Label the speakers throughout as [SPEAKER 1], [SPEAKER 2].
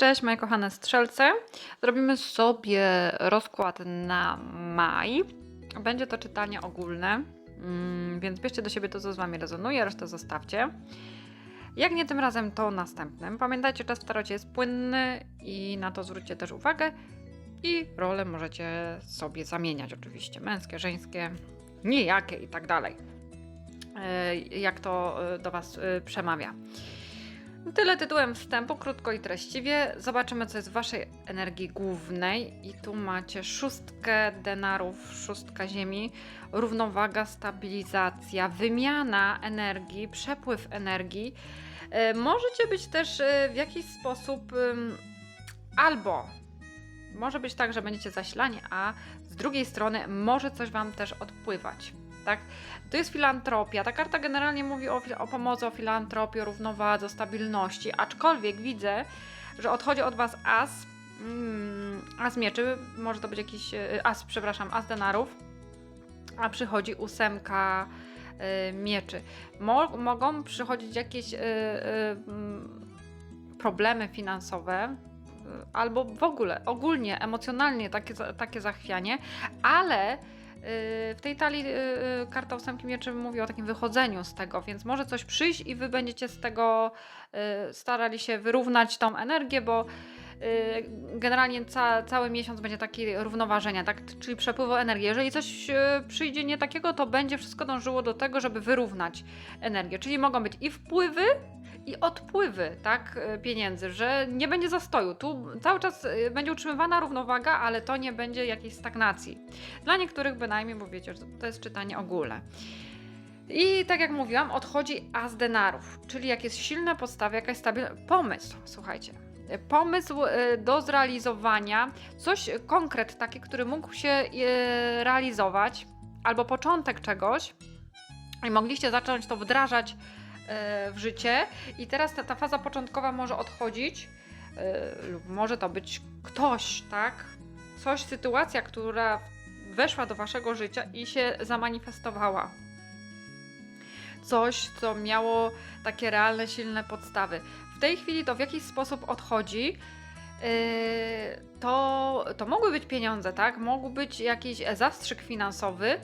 [SPEAKER 1] cześć, moje kochane strzelce. Zrobimy sobie rozkład na maj. Będzie to czytanie ogólne, mm, więc bierzcie do siebie to, co z Wami rezonuje, resztę zostawcie. Jak nie tym razem, to następnym. Pamiętajcie, czas w tarocie jest płynny i na to zwróćcie też uwagę. I role możecie sobie zamieniać oczywiście, męskie, żeńskie, nijakie i tak dalej. E, Jak to e, do Was e, przemawia. Tyle tytułem wstępu, krótko i treściwie. Zobaczymy, co jest w waszej energii głównej. I tu macie szóstkę denarów, szóstka ziemi, równowaga, stabilizacja, wymiana energii, przepływ energii. E, Możecie być też e, w jakiś sposób albo może być tak, że będziecie zasilani, a z drugiej strony może coś wam też odpływać. Tak? To jest filantropia. Ta karta generalnie mówi o, o pomocy, o filantropii, o równowadze, o stabilności, aczkolwiek widzę, że odchodzi od Was as, mm, as mieczy, może to być jakiś y, as, przepraszam, as denarów, a przychodzi ósemka y, mieczy. Mo- mogą przychodzić jakieś y, y, problemy finansowe, albo w ogóle, ogólnie, emocjonalnie takie, takie zachwianie, ale w tej talii y, y, karta ósemki mieczy mówi o takim wychodzeniu z tego, więc może coś przyjść i wy będziecie z tego y, starali się wyrównać tą energię, bo y, generalnie ca, cały miesiąc będzie taki równoważenia, tak? czyli przepływu energii. Jeżeli coś y, przyjdzie nie takiego, to będzie wszystko dążyło do tego, żeby wyrównać energię. Czyli mogą być i wpływy, i odpływy tak, y, pieniędzy, że nie będzie zastoju. Tu cały czas y, będzie utrzymywana równowaga, ale to nie będzie jakiejś stagnacji. Dla niektórych bynajmniej, bo wiecie, to jest czytanie ogólne. I tak jak mówiłam, odchodzi as denarów, czyli jak jest silna podstawa, jakaś stabilna... Pomysł, słuchajcie. Pomysł y, do zrealizowania, coś, konkret taki, który mógł się realizować, albo początek czegoś i mogliście zacząć to wdrażać w życie i teraz ta, ta faza początkowa może odchodzić y, lub może to być ktoś, tak? Coś, sytuacja, która weszła do waszego życia i się zamanifestowała coś, co miało takie realne, silne podstawy. W tej chwili to w jakiś sposób odchodzi. Yy, to, to mogły być pieniądze, tak? Mógł być jakiś zastrzyk finansowy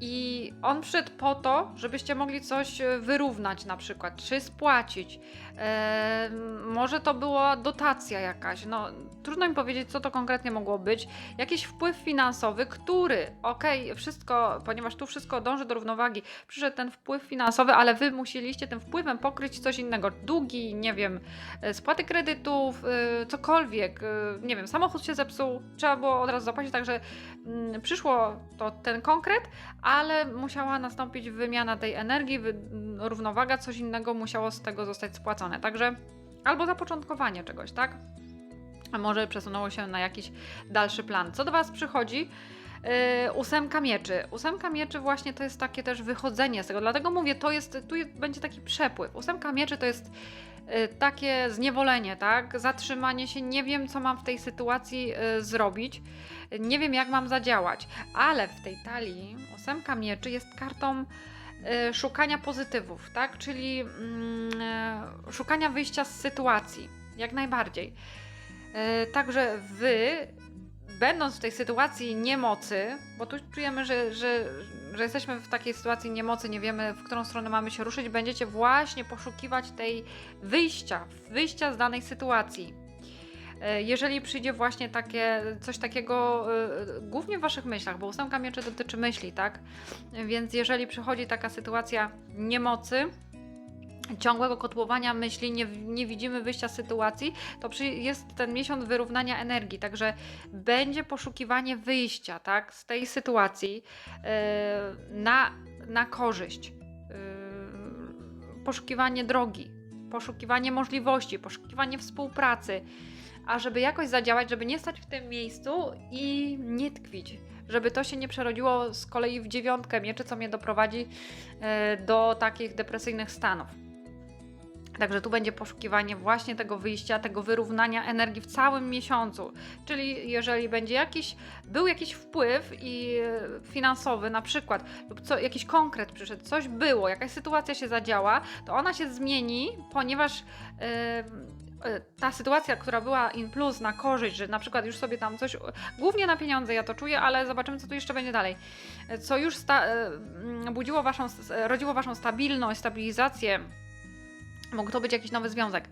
[SPEAKER 1] i on przyszedł po to, żebyście mogli coś e, wyrównać na przykład, czy spłacić. Yy, może to była dotacja jakaś, no trudno mi powiedzieć, co to konkretnie mogło być. Jakiś wpływ finansowy, który, okej, wszystko, ponieważ tu wszystko dąży do równowagi, przyszedł ten wpływ finansowy, ale wy musieliście tym wpływem pokryć coś innego. Długi, nie wiem, e, spłaty kredytów, e, cokolwiek, e, nie wiem, samochód się zepsuł, trzeba było od razu zapłacić, także mm, przyszło to ten konkret, ale musiała nastąpić wymiana tej energii, równowaga, coś innego musiało z tego zostać spłacone. Także albo zapoczątkowanie czegoś, tak? A może przesunęło się na jakiś dalszy plan. Co do Was przychodzi? Yy, ósemka mieczy. Ósemka mieczy właśnie to jest takie też wychodzenie z tego, dlatego mówię, to jest, tu jest, będzie taki przepływ. Ósemka mieczy to jest yy, takie zniewolenie, tak? Zatrzymanie się, nie wiem co mam w tej sytuacji yy, zrobić, nie wiem jak mam zadziałać, ale w tej talii ósemka mieczy jest kartą yy, szukania pozytywów, tak? Czyli mm, yy, szukania wyjścia z sytuacji, jak najbardziej. Yy, Także wy będąc w tej sytuacji niemocy, bo tu czujemy, że, że, że jesteśmy w takiej sytuacji niemocy, nie wiemy, w którą stronę mamy się ruszyć, będziecie właśnie poszukiwać tej wyjścia, wyjścia z danej sytuacji. E, Jeżeli przyjdzie właśnie takie, coś takiego, e, głównie w waszych myślach, bo ósemka mieczy dotyczy myśli, tak? Więc jeżeli przychodzi taka sytuacja niemocy, ciągłego kotłowania myśli, nie, nie widzimy wyjścia z sytuacji, to przy, jest ten miesiąc wyrównania energii, także będzie poszukiwanie wyjścia tak, z tej sytuacji yy, na, na korzyść, yy, poszukiwanie drogi, poszukiwanie możliwości, poszukiwanie współpracy, a żeby jakoś zadziałać, żeby nie stać w tym miejscu i nie tkwić. Żeby to się nie przerodziło z kolei w dziewiątkę mieczy, co mnie doprowadzi yy, do takich depresyjnych stanów. Także tu będzie poszukiwanie właśnie tego wyjścia, tego wyrównania energii w całym miesiącu. Czyli jeżeli będzie jakiś, był jakiś wpływ i e, finansowy na przykład, lub co, jakiś konkret przyszedł, coś było, jakaś sytuacja się zadziała, to ona się zmieni, ponieważ e, ta sytuacja, która była in plus na korzyść, że na przykład już sobie tam coś, głównie na pieniądze ja to czuję, ale zobaczymy, co tu jeszcze będzie dalej, co już budziło waszą, rodziło waszą stabilność, stabilizację, mógł to być jakiś nowy związek.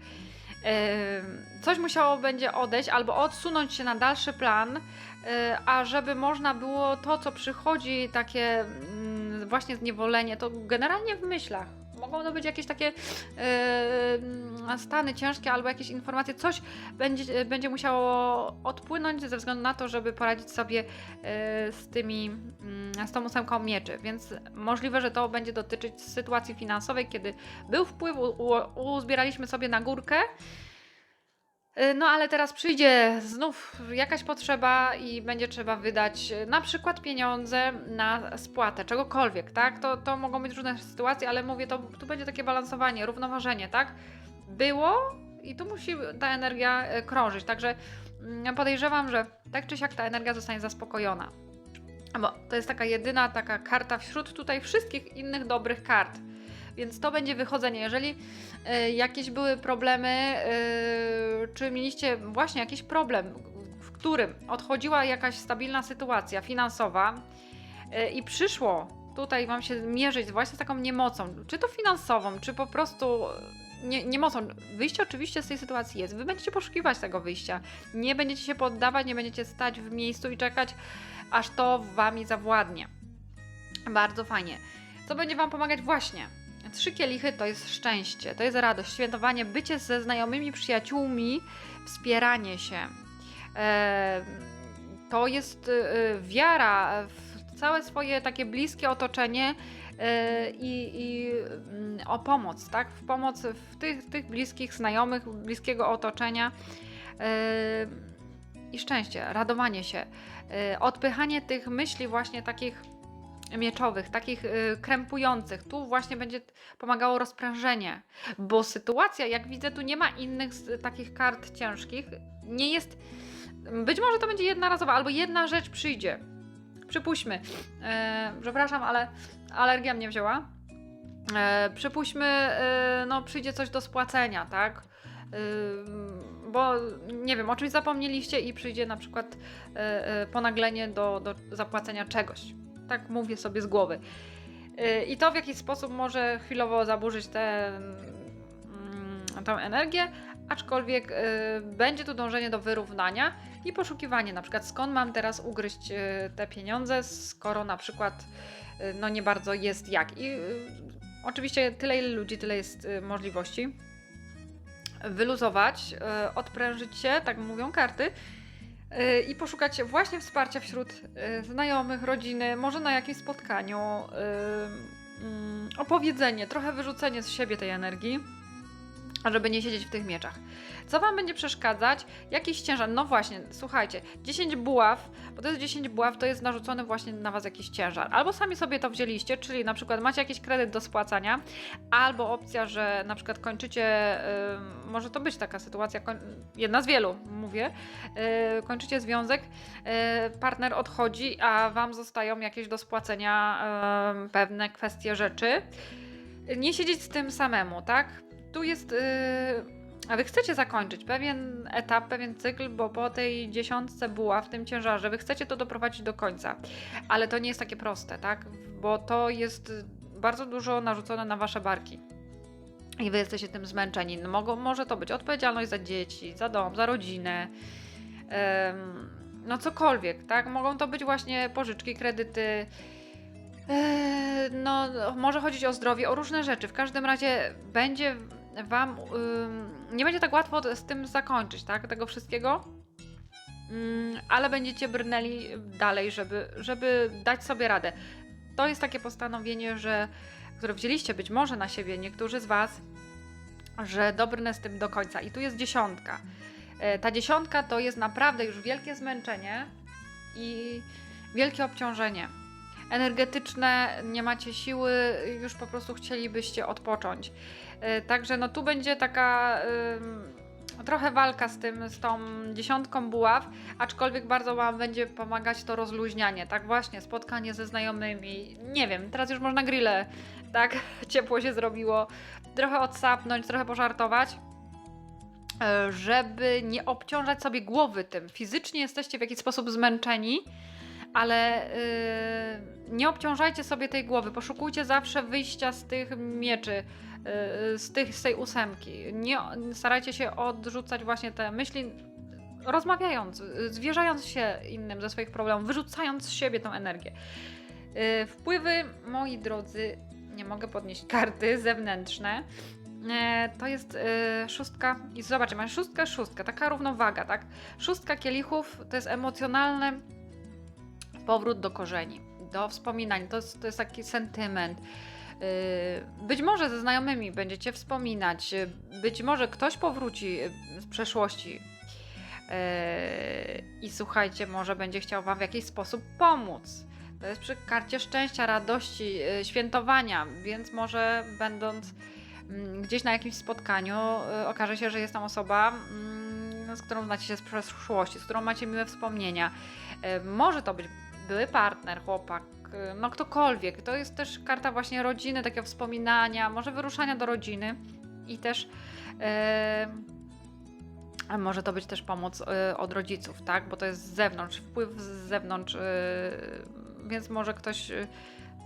[SPEAKER 1] Coś musiało będzie odejść albo odsunąć się na dalszy plan, e, a żeby można było to, co przychodzi, takie mm, właśnie zniewolenie, to generalnie w myślach. Mogą to być jakieś takie mm, stany ciężkie albo jakieś informacje, coś będzie, będzie musiało odpłynąć ze względu na to, żeby poradzić sobie e, z tymi, mm, z tą ósemką mieczy. Więc możliwe, że to będzie dotyczyć sytuacji finansowej, kiedy był wpływ, u, u, uzbieraliśmy sobie na górkę. Y, No ale teraz przyjdzie znów jakaś potrzeba i będzie trzeba wydać y, na przykład pieniądze na spłatę czegokolwiek, tak? To, to mogą być różne sytuacje, ale mówię, to tu będzie takie balansowanie, równoważenie, tak? Było i tu musi ta energia y, krążyć, także mm, podejrzewam, że tak czy siak ta energia zostanie zaspokojona. Bo to jest taka jedyna taka karta wśród tutaj wszystkich innych dobrych kart. Więc to będzie wychodzenie. Jeżeli y, jakieś były problemy, y, czy mieliście właśnie jakiś problem, w którym odchodziła jakaś stabilna sytuacja finansowa y, i przyszło tutaj Wam się mierzyć właśnie z taką niemocą, czy to finansową, czy po prostu nie, niemocą. Wyjście oczywiście z tej sytuacji jest. Wy będziecie poszukiwać tego wyjścia. Nie będziecie się poddawać, nie będziecie stać w miejscu i czekać, aż to Wami zawładnie. Bardzo fajnie. Co będzie Wam pomagać właśnie? Trzy kielichy to jest szczęście, to jest radość, świętowanie, bycie ze znajomymi, przyjaciółmi, wspieranie się. E, to jest e, wiara w całe swoje takie bliskie otoczenie e, i, i mm, o pomoc, tak? W pomoc w tych, tych bliskich znajomych, bliskiego otoczenia. I szczęście, radowanie się, odpychanie tych myśli właśnie takich mieczowych, takich y, krępujących. Tu właśnie będzie pomagało rozprężenie, bo sytuacja, jak widzę, tu nie ma innych takich kart ciężkich. Nie jest. Być może to będzie jednorazowa, albo jedna rzecz przyjdzie. Przypuśćmy. E, przepraszam, ale alergia mnie wzięła. E, przypuśćmy, e, no przyjdzie coś do spłacenia, tak? E, bo nie wiem, o czymś zapomnieliście i przyjdzie na przykład e, e, ponaglenie do, do zapłacenia czegoś tak mówię sobie z głowy. Yy, I to w jakiś sposób może chwilowo zaburzyć tę mm, energię, aczkolwiek yy, będzie tu dążenie do wyrównania i poszukiwanie, na przykład skąd mam teraz ugryźć yy, te pieniądze, skoro na przykład no nie bardzo jest jak. I oczywiście tyle ile ludzi, tyle jest możliwości. Wyluzować, odprężyć się, tak mówią karty, Y, i poszukać właśnie wsparcia wśród y, znajomych, rodziny, może na jakimś spotkaniu, y, mm, opowiedzenie, trochę wyrzucenie z siebie tej energii, żeby nie siedzieć w tych mieczach. Co Wam będzie przeszkadzać? Jakiś ciężar? No właśnie, słuchajcie, 10 buław, bo to jest 10 buław, to jest narzucony właśnie na Was jakiś ciężar. Albo sami sobie to wzięliście, czyli na przykład macie jakiś kredyt do spłacania, albo opcja, że na przykład kończycie, y, może to być taka sytuacja, jedna z wielu, mówię, y, kończycie związek, y, partner odchodzi, a Wam zostają jakieś do spłacenia y, pewne kwestie rzeczy. Nie siedzieć z tym samemu, tak? Tu jest. y, a wy chcecie zakończyć pewien etap, pewien cykl, bo po tej dziesiątce była w tym ciężarze, wy chcecie to doprowadzić do końca. Ale to nie jest takie proste, tak? Bo to jest bardzo dużo narzucone na wasze barki. I wy jesteście tym zmęczeni. No, Mogą, może to być odpowiedzialność za dzieci, za dom, za rodzinę. em, no cokolwiek, tak? Mogą to być właśnie pożyczki, kredyty. Eee, No, może chodzić o zdrowie, o różne rzeczy. W każdym razie będzie Wam. nie będzie tak łatwo z tym zakończyć, tak? Tego wszystkiego. Ym, ale będziecie brnęli dalej, żeby, żeby dać sobie radę. To jest takie postanowienie, że, które wzięliście być może na siebie niektórzy z Was, że dobrnę z tym do końca. I tu jest dziesiątka. E, Ta dziesiątka to jest naprawdę już wielkie zmęczenie i wielkie obciążenie energetyczne, nie macie siły, już po prostu chcielibyście odpocząć. E, Także no tu będzie taka trochę walka z tym, z tą dziesiątką buław, aczkolwiek bardzo Wam będzie pomagać to rozluźnianie, tak właśnie, spotkanie ze znajomymi, nie wiem, teraz już można grille, tak, ciepło się zrobiło, trochę odsapnąć, trochę pożartować. e, żeby nie obciążać sobie głowy tym. Fizycznie jesteście w jakiś sposób zmęczeni, ale yy, nie obciążajcie sobie tej głowy. Poszukujcie zawsze wyjścia z tych mieczy, yy, z, tych, z tej ósemki. Nie, starajcie się odrzucać właśnie te myśli, rozmawiając, zwierzając się innym ze swoich problemów, wyrzucając z siebie tą energię. Yy, wpływy, moi drodzy, nie mogę podnieść karty zewnętrzne. E, To jest e, szóstka i zobaczcie, mamy szóstkę, szóstkę, taka równowaga, tak? Szóstka kielichów to jest emocjonalny powrót do korzeni, do wspominań, to to jest taki sentyment. E, Być może ze znajomymi będziecie wspominać, e, być może ktoś powróci e, z przeszłości i słuchajcie, może będzie chciał Wam w jakiś sposób pomóc. To jest przy karcie szczęścia, radości, świętowania, więc może będąc mm, gdzieś na jakimś spotkaniu y, okaże się, że jest tam osoba, mm, z którą znacie się z przeszłości, z którą macie miłe wspomnienia. Y, Może to być były partner, chłopak, y, no ktokolwiek. To jest też karta właśnie rodziny, takiego wspominania, może wyruszania do rodziny i też y, może to być też pomoc y, od rodziców, tak? Bo to jest z zewnątrz, wpływ z zewnątrz, y, więc może ktoś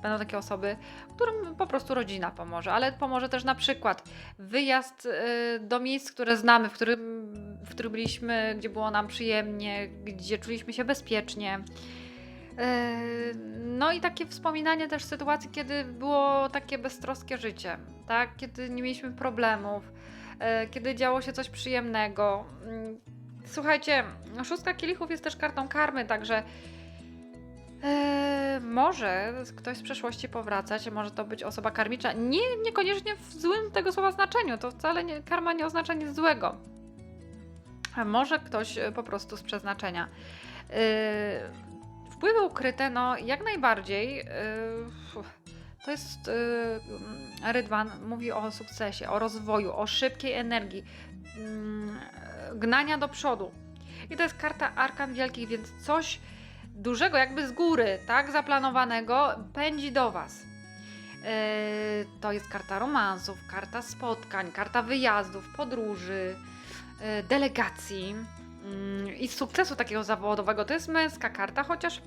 [SPEAKER 1] Będą takie osoby, którym po prostu rodzina pomoże, ale pomoże też na przykład wyjazd do miejsc, które znamy, w, którym, w których byliśmy, gdzie było nam przyjemnie, gdzie czuliśmy się bezpiecznie. Y, No i takie wspominanie też sytuacji, kiedy było takie beztroskie życie, tak? Kiedy nie mieliśmy problemów, y, kiedy działo się coś przyjemnego. Mm, Słuchajcie, szóstka kielichów jest też kartą karmy, także może ktoś z przeszłości powracać, może to być osoba karmicza. Nie, niekoniecznie w złym tego słowa znaczeniu. To wcale nie, karma nie oznacza nic złego. A może ktoś e, po prostu z przeznaczenia. Eee, wpływy ukryte, no jak najbardziej. eee, to jest yy, Rydwan mówi o sukcesie, o rozwoju, o szybkiej energii, mm, gnania do przodu. I to jest karta Arkan Wielkich, więc coś dużego, jakby z góry, tak, zaplanowanego, pędzi do Was. Yy, to jest karta romansów, karta spotkań, karta wyjazdów, podróży, delegacji i sukcesu takiego zawodowego. To jest męska karta, chociaż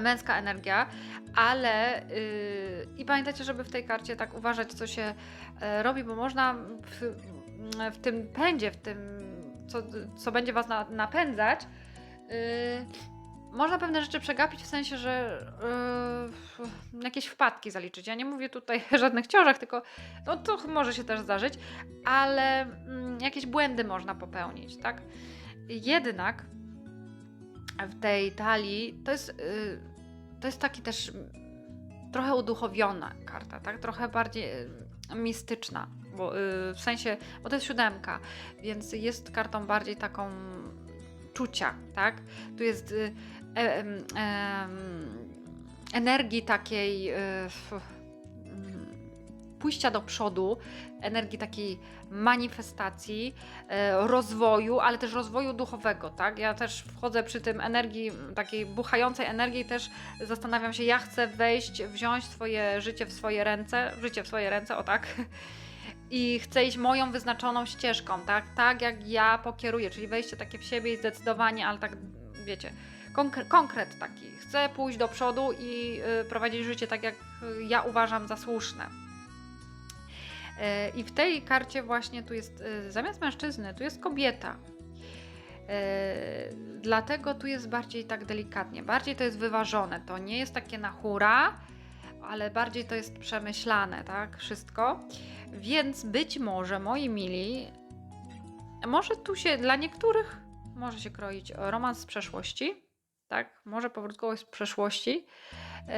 [SPEAKER 1] męska energia, ale yy, i pamiętajcie, żeby w tej karcie tak uważać, co się yy, robi, bo można w, w tym pędzie, w tym, co, co będzie Was na, napędzać, yy, można pewne rzeczy przegapić w sensie, że yy, jakieś wpadki zaliczyć. Ja nie mówię tutaj o żadnych ciążach, tylko no, to może się też zdarzyć, ale mm, jakieś błędy można popełnić, tak? Jednak w tej talii to jest, yy, to jest taki też trochę uduchowiona karta, tak? Trochę bardziej yy, mistyczna, bo, yy, w sensie, bo to jest siódemka, więc jest kartą bardziej taką czucia, tak? Tu jest y, e, em, em, energii takiej y, mm, pójścia do przodu, energii takiej manifestacji, e, rozwoju, ale też rozwoju duchowego, tak? Ja też wchodzę przy tym energii, takiej buchającej energii, też zastanawiam się, ja chcę wejść, wziąć swoje życie w swoje ręce, życie w swoje ręce, o tak, i chcę iść moją wyznaczoną ścieżką, tak? Tak jak ja pokieruję, czyli wejście takie w siebie i zdecydowanie, ale tak, wiecie, konkre- konkret taki. Chcę pójść do przodu i y, prowadzić życie tak, jak y, ja uważam za słuszne. Y, I w tej karcie właśnie tu jest, y, zamiast mężczyzny, tu jest kobieta. Y, Dlatego tu jest bardziej tak delikatnie, bardziej to jest wyważone. To nie jest takie na hura, ale bardziej to jest przemyślane, tak? Wszystko. Więc być może, moi mili, może tu się dla niektórych może się kroić romans z przeszłości, tak? Może powrót kogoś z przeszłości. Yy,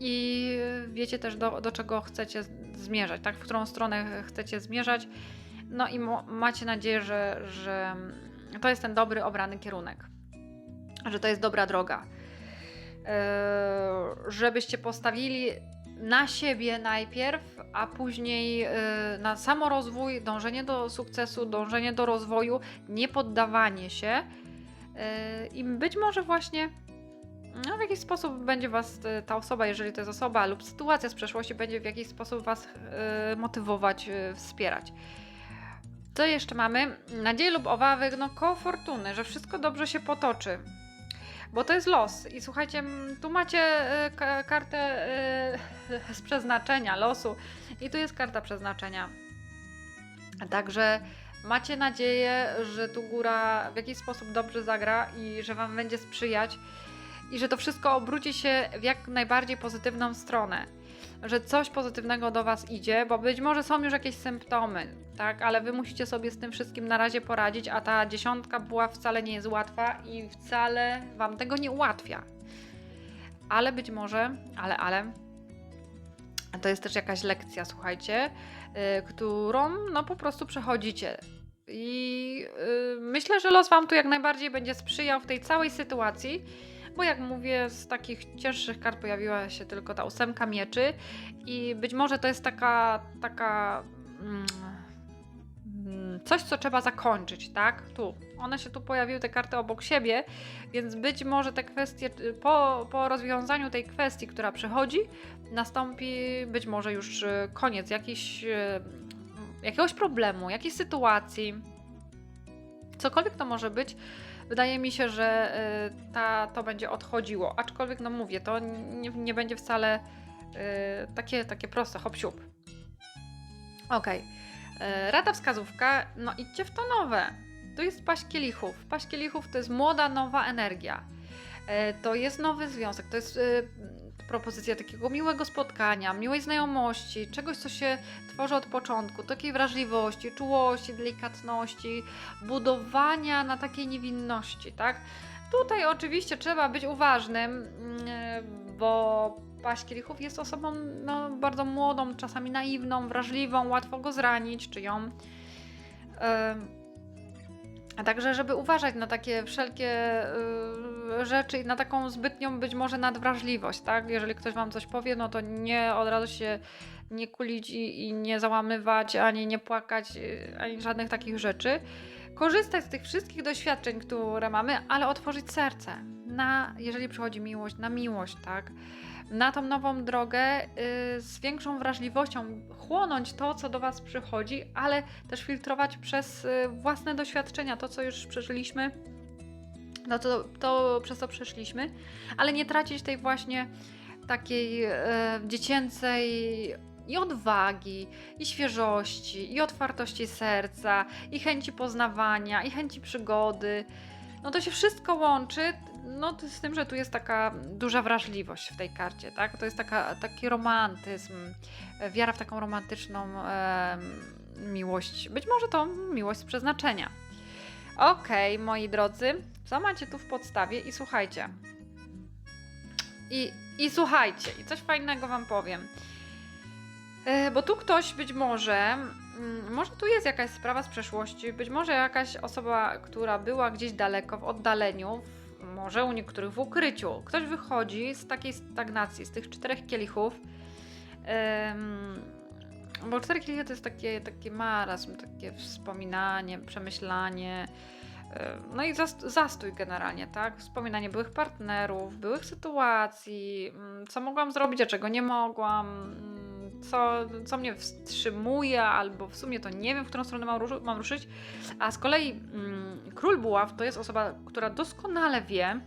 [SPEAKER 1] I wiecie też, do, do czego chcecie zmierzać, tak? W którą stronę chcecie zmierzać. No i macie nadzieję, że, że to jest ten dobry, obrany kierunek, że to jest dobra droga. Yy, żebyście postawili na siebie najpierw, a później yy, na samorozwój, dążenie do sukcesu, dążenie do rozwoju, nie poddawanie się. Yy, I być może właśnie no, w jakiś sposób będzie Was y, ta osoba, jeżeli to jest osoba lub sytuacja z przeszłości, będzie w jakiś sposób Was yy, motywować, yy, wspierać. Co jeszcze mamy? Nadzieję lub obawy, no koło fortuny, że wszystko dobrze się potoczy. Bo to jest los. I słuchajcie, tu macie ka- kartę e, z przeznaczenia, losu. I tu jest karta przeznaczenia. Także macie nadzieję, że tu góra w jakiś sposób dobrze zagra i że Wam będzie sprzyjać. I że to wszystko obróci się w jak najbardziej pozytywną stronę. Że coś pozytywnego do Was idzie, bo być może są już jakieś symptomy, tak? Ale Wy musicie sobie z tym wszystkim na razie poradzić, a ta dziesiątka była wcale nie jest łatwa i wcale Wam tego nie ułatwia. Ale być może, ale, ale, to jest też jakaś lekcja, słuchajcie, y, którą no po prostu przechodzicie. I y, myślę, że los Wam tu jak najbardziej będzie sprzyjał w tej całej sytuacji, bo jak mówię, z takich cięższych kart pojawiła się tylko ta ósemka mieczy i być może to jest taka, taka mm, coś, co trzeba zakończyć, tak? Tu. One się tu pojawiły, te karty obok siebie, więc być może te kwestie, po, po rozwiązaniu tej kwestii, która przychodzi, nastąpi być może już y, koniec jakiś, y, jakiegoś problemu, jakiejś sytuacji. Cokolwiek to może być, wydaje mi się, że y, ta, to będzie odchodziło. Aczkolwiek, no mówię, to nie, nie będzie wcale y, takie, takie proste, hop siup. Okej. Y, Rada wskazówka, no idźcie w to nowe. Tu jest paść kielichów. Paść kielichów to jest młoda, nowa energia. Y, To jest nowy związek, to jest y, propozycja takiego miłego spotkania, miłej znajomości, czegoś, co się tworzy od początku, takiej wrażliwości, czułości, delikatności, budowania na takiej niewinności, tak? Tutaj oczywiście trzeba być uważnym, mm, bo paść kielichów jest osobą no, bardzo młodą, czasami naiwną, wrażliwą, łatwo go zranić, czy ją. A także, żeby uważać na takie wszelkie y, rzeczy i na taką zbytnią być może nadwrażliwość, tak? Jeżeli ktoś wam coś powie, no to nie od razu się nie kulić i, i nie załamywać, ani nie płakać, y, ani żadnych takich rzeczy. Korzystać z tych wszystkich doświadczeń, które mamy, ale otworzyć serce na, jeżeli przychodzi miłość, na miłość, tak? Na tą nową drogę y, z większą wrażliwością, chłonąć to, co do Was przychodzi, ale też filtrować przez y, własne doświadczenia, to, co już przeżyliśmy, no to, to przez co przeszliśmy, ale nie tracić tej właśnie takiej e, dziecięcej i odwagi, i świeżości, i otwartości serca, i chęci poznawania, i chęci przygody. No to się wszystko łączy, no to z tym, że tu jest taka duża wrażliwość w tej karcie, tak? To jest taka, taki romantyzm, e, wiara w taką romantyczną em, miłość. Być może to miłość z przeznaczenia. Okej, moi drodzy, co macie tu w podstawie i słuchajcie. I, I słuchajcie, i coś fajnego wam powiem. E, Bo tu ktoś być może, mm, może tu jest jakaś sprawa z przeszłości, być może jakaś osoba, która była gdzieś daleko, w oddaleniu, może u niektórych w ukryciu. Ktoś wychodzi z takiej stagnacji, z tych czterech kielichów. Em, bo cztery kielichy to jest takie, takie marazm, takie wspominanie, przemyślanie. No i zast- zastój generalnie, tak? Wspominanie byłych partnerów, byłych sytuacji, mm, co mogłam zrobić, a czego nie mogłam, mm, co, co mnie wstrzymuje, albo w sumie to nie wiem, w którą stronę mam, ruszu- mam ruszyć. A z kolei mm, król buław to jest osoba, która doskonale wie,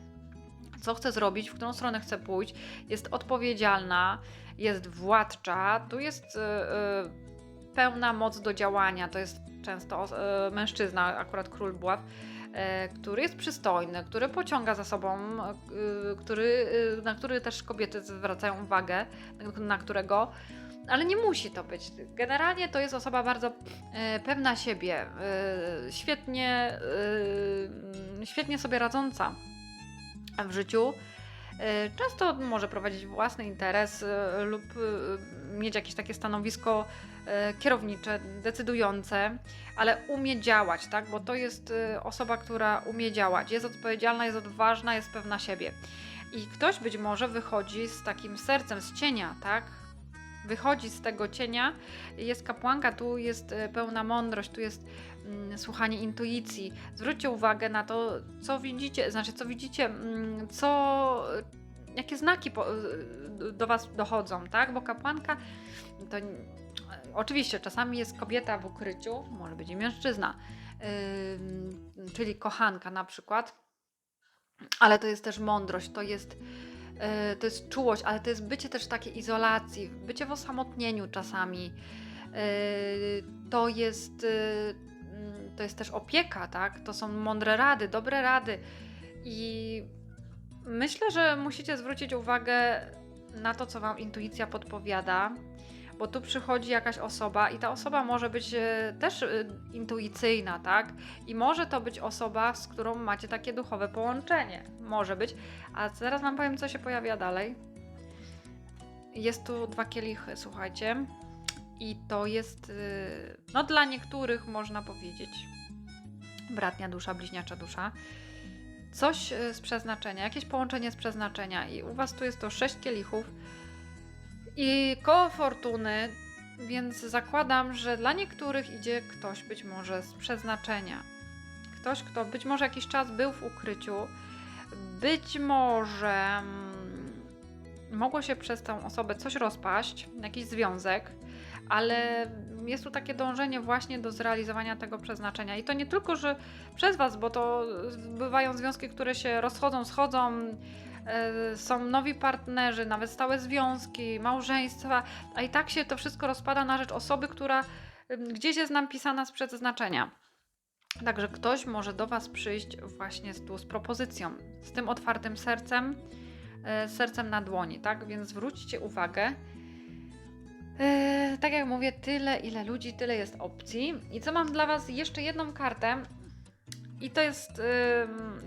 [SPEAKER 1] co chce zrobić, w którą stronę chce pójść, jest odpowiedzialna, jest władcza, tu jest y, y, pełna moc do działania, to jest często os- y, mężczyzna, akurat król buław, y, który jest przystojny, który pociąga za sobą, y, który, y, na który też kobiety zwracają uwagę, na, którego ale nie musi to być. Generalnie to jest osoba bardzo e, pewna siebie, e, świetnie, e, świetnie sobie radząca w życiu. E, Często może prowadzić własny interes e, lub e, mieć jakieś takie stanowisko kierownicze, decydujące, ale umie działać, tak? Bo to jest osoba, która umie działać, jest odpowiedzialna, jest odważna, jest pewna siebie. I ktoś być może wychodzi z takim sercem z cienia, tak? Wychodzi z tego cienia, jest kapłanka, tu jest e, pełna mądrość, tu jest mm, słuchanie intuicji. Zwróćcie uwagę na to, co widzicie, znaczy co widzicie, mm, co, jakie znaki po, do Was dochodzą, tak? Bo kapłanka to n- oczywiście czasami jest kobieta w ukryciu, może być i mężczyzna, czyli kochanka na przykład, ale to jest też mądrość, to jest, to jest czułość, ale to jest bycie też w takiej izolacji, bycie w osamotnieniu czasami. Yy, to jest, yy, mm, to jest też opieka, tak? To są mądre rady, dobre rady. I myślę, że musicie zwrócić uwagę na to, co Wam intuicja podpowiada, bo tu przychodzi jakaś osoba i ta osoba może być e, też e, intuicyjna, tak? I może to być osoba, z którą macie takie duchowe połączenie. Może być. A zaraz Wam powiem, co się pojawia dalej. Jest tu dwa kielichy, słuchajcie. I to jest, y, no dla niektórych można powiedzieć, bratnia dusza, bliźniacza dusza. Coś z przeznaczenia, jakieś połączenie z przeznaczenia. I u Was tu jest to sześć kielichów i koło fortuny, więc zakładam, że dla niektórych idzie ktoś być może z przeznaczenia. Ktoś, kto być może jakiś czas był w ukryciu, być może mm, mogło się przez tę osobę coś rozpaść, jakiś związek, ale jest tu takie dążenie właśnie do zrealizowania tego przeznaczenia. I to nie tylko, że przez Was, bo to bywają związki, które się rozchodzą, schodzą, są nowi partnerzy, nawet stałe związki, małżeństwa, a i tak się to wszystko rozpada na rzecz osoby, która gdzieś jest nam pisana z przeznaczenia. Także ktoś może do Was przyjść właśnie z, tu z propozycją, z tym otwartym sercem, e, sercem na dłoni, tak? Więc zwróćcie uwagę, Yy, tak jak mówię, tyle ile ludzi, tyle jest opcji. I co mam dla Was? Jeszcze jedną kartę. I to jest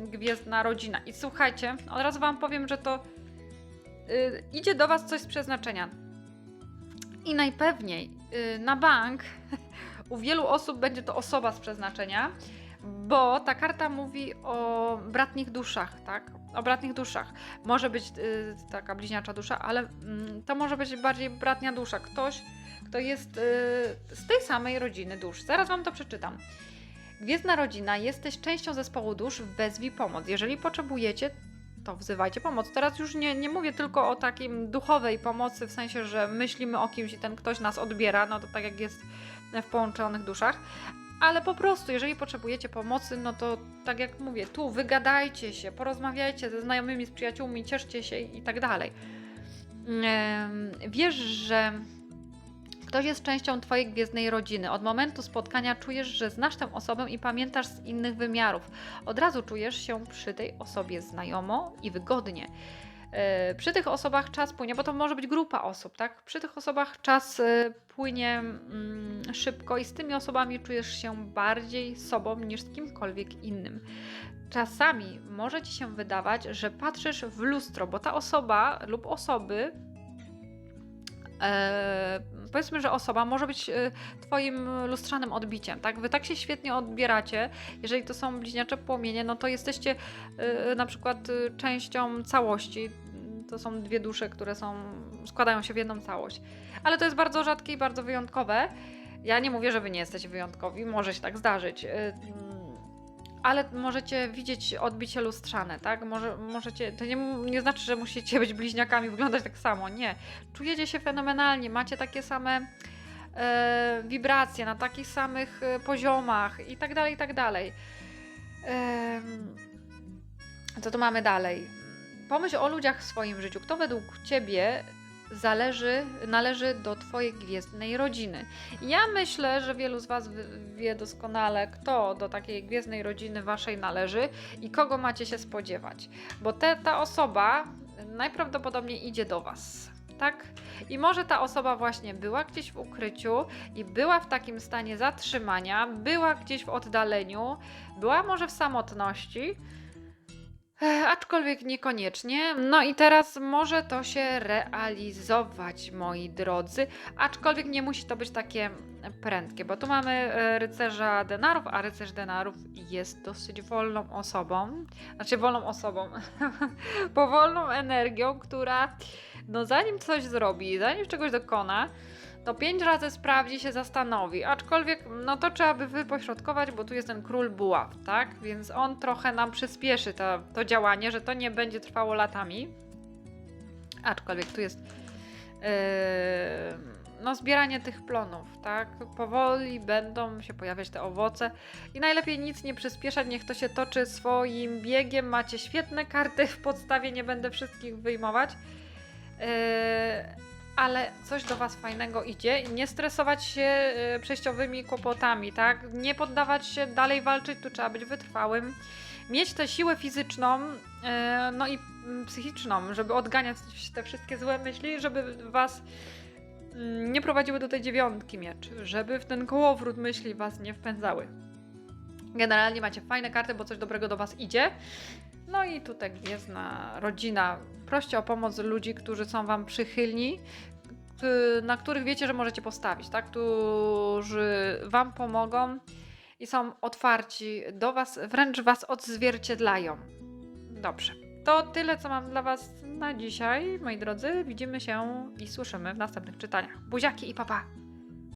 [SPEAKER 1] yy, Gwiezdna Rodzina. I słuchajcie, od razu Wam powiem, że to yy, idzie do Was coś z przeznaczenia. I najpewniej yy, na bank u wielu osób będzie to osoba z przeznaczenia, bo ta karta mówi o bratnich duszach, tak? O bratnych duszach. Może być y, taka bliźniacza dusza, ale mm, to może być bardziej bratnia dusza. Ktoś, kto jest y, z tej samej rodziny dusz. Zaraz Wam to przeczytam. Gwiezdna rodzina, jesteś częścią zespołu dusz, wezwij pomoc. Jeżeli potrzebujecie, to wzywajcie pomoc. Teraz już nie, nie mówię tylko o takim duchowej pomocy, w sensie, że myślimy o kimś i ten ktoś nas odbiera, no to tak jak jest w połączonych duszach, ale po prostu, jeżeli potrzebujecie pomocy, no to tak jak mówię, tu wygadajcie się, porozmawiajcie ze znajomymi, z przyjaciółmi, cieszcie się i tak dalej. Wiesz, że ktoś jest częścią Twojej gwiezdnej rodziny. Od momentu spotkania czujesz, że znasz tę osobę i pamiętasz z innych wymiarów. Od razu czujesz się przy tej osobie znajomo i wygodnie. E, Przy tych osobach czas płynie, bo to może być grupa osób, tak? Przy tych osobach czas e, płynie mm, szybko i z tymi osobami czujesz się bardziej sobą niż z kimkolwiek innym. Czasami może ci się wydawać, że patrzysz w lustro, bo ta osoba lub osoby e, powiedzmy, że osoba może być e, twoim lustrzanym odbiciem, tak? Wy tak się świetnie odbieracie, jeżeli to są bliźniacze płomienie, no to jesteście e, na przykład e, częścią całości. To są dwie dusze, które są, składają się w jedną całość. Ale to jest bardzo rzadkie i bardzo wyjątkowe. Ja nie mówię, że wy nie jesteście wyjątkowi, może się tak zdarzyć. e, ale możecie widzieć odbicie lustrzane, tak? Może, możecie, to nie, nie znaczy, że musicie być bliźniakami, wyglądać tak samo, nie. Czujecie się fenomenalnie, macie takie same e, wibracje, na takich samych e, poziomach i tak dalej, i tak dalej. Em, co tu mamy dalej? Pomyśl o ludziach w swoim życiu. Kto według Ciebie zależy, należy do Twojej gwiezdnej rodziny? Ja myślę, że wielu z Was wie doskonale, kto do takiej gwiezdnej rodziny Waszej należy i kogo macie się spodziewać. Bo te, ta osoba najprawdopodobniej idzie do Was. Tak? I może ta osoba właśnie była gdzieś w ukryciu i była w takim stanie zatrzymania, była gdzieś w oddaleniu, była może w samotności, aczkolwiek niekoniecznie. No i teraz może to się realizować, moi drodzy. Aczkolwiek nie musi to być takie prędkie, bo tu mamy e, rycerza denarów, a rycerz denarów jest dosyć wolną osobą. Znaczy wolną osobą. Powolną energią, która no zanim coś zrobi, zanim czegoś dokona, to pięć razy sprawdzi, się zastanowi. Aczkolwiek, no to trzeba by wypośrodkować, bo tu jest ten król buław, tak? Więc on trochę nam przyspieszy to, to działanie, że to nie będzie trwało latami. Aczkolwiek tu jest yy, no, zbieranie tych plonów, tak? Powoli będą się pojawiać te owoce i najlepiej nic nie przyspieszać, niech to się toczy swoim biegiem. Macie świetne karty w podstawie, nie będę wszystkich wyjmować. Yy, ale coś do Was fajnego idzie nie stresować się yy, przejściowymi kłopotami, tak? Nie poddawać się, dalej walczyć, tu trzeba być wytrwałym. Mieć tę siłę fizyczną, yy, no i mm, psychiczną, żeby odganiać te wszystkie złe myśli, żeby Was mm, nie prowadziły do tej dziewiątki miecz, żeby w ten kołowrót myśli Was nie wpędzały. Generalnie macie fajne karty, bo coś dobrego do Was idzie. No i tutaj gwiezdna rodzina. Proście o pomoc ludzi, którzy są Wam przychylni, na których wiecie, że możecie postawić, tak? Którzy Wam pomogą i są otwarci do Was, wręcz Was odzwierciedlają. Dobrze. To tyle, co mam dla Was na dzisiaj, moi drodzy. Widzimy się i słyszymy w następnych czytaniach. Buziaki i papa!